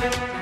Müzik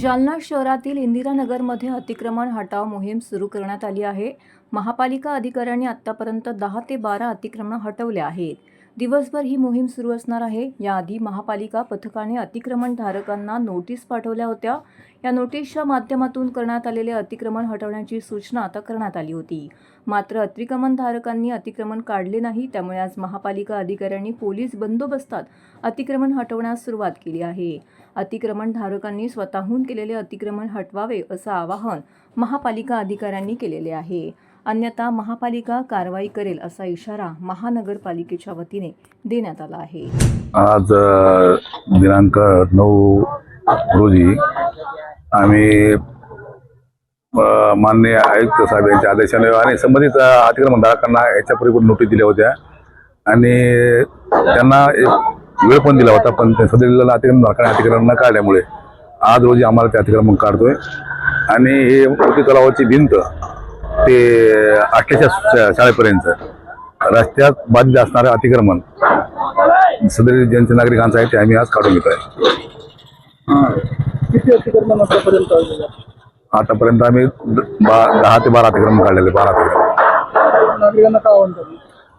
Jalna शहरातील इंदिरानगरमध्ये अतिक्रमण हटाव मोहीम सुरू करण्यात आली आहे. महापालिका अधिकाऱ्यांनी आत्तापर्यंत दहा ते बारा अतिक्रमणं हटवले आहेत. दिवसभर ही मोहीम सुरू असणार आहे. याआधी महापालिका पथकाने अतिक्रमणधारकांना नोटीस पाठवल्या होत्या. या नोटीसच्या माध्यमातून करण्यात आलेले अतिक्रमण हटवण्याची सूचना आता करण्यात आली होती. मात्र अतिक्रमणधारकांनी अतिक्रमण काढले नाही. त्यामुळे आज महापालिका अधिकाऱ्यांनी पोलीस बंदोबस्तात अतिक्रमण हटवण्यास सुरुवात केली आहे. अतिक्रमणधारकांनी स्वतःहून केलेले अतिक्रमण हटवावे असं आवाहन महापालिका अधिकाऱ्यांनी केलेले आहे. अन्यथा महापालिका कारवाई करेल असा इशारा महानगरपालिकेच्या वतीने देण्यात आला आहे. आज दिनांक नऊ रोजी आम्ही मान्य माननीय आयुक्त साहेब यांच्या आदेशाने आणि संबंधित अतिक्रमणधारकांना याच्यापूर्वी नोटीस दिल्या होत्या. आणि त्यांना एक वेळ पण दिला होता पण ते सदरील अतिक्रमणधारकांनी अतिक्रमण न काढल्यामुळे आज रोजी आम्हाला ते अतिक्रमण काढतोय. आणि हे मोठी तलावाची भिंत ते आठल्याच्या शा- शाळेपर्यंत रस्त्यात बाधित असणारं अतिक्रमण सदरील ज्यांचे नागरिकांचं आहे ते आम्ही आज काढून घेत आहे किती अतिक्रमण आतापर्यंत आम्ही दहा ते बारा अतिक्रमण काढलेले बारा अतिक्रमण. नागरिकांना काय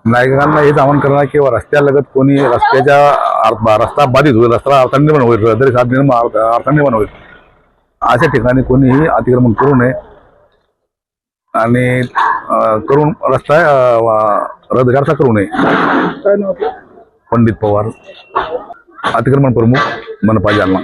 नागरिकांना हेच आवाहन करणार की रस्त्यालगत कोणी रस्त्याच्या रस्ता बाधित होईल रस्ता अर्थनिर्माण होईल तरी अर्थनिर्माण अर्थनिर्माण होईल अशा ठिकाणी कोणीही अतिक्रमण करू नये आणि करून रस्ता अं, रद्दगारचा करू नये. पंडित पवार. अतिक्रमण प्रमुख मनपा जालना.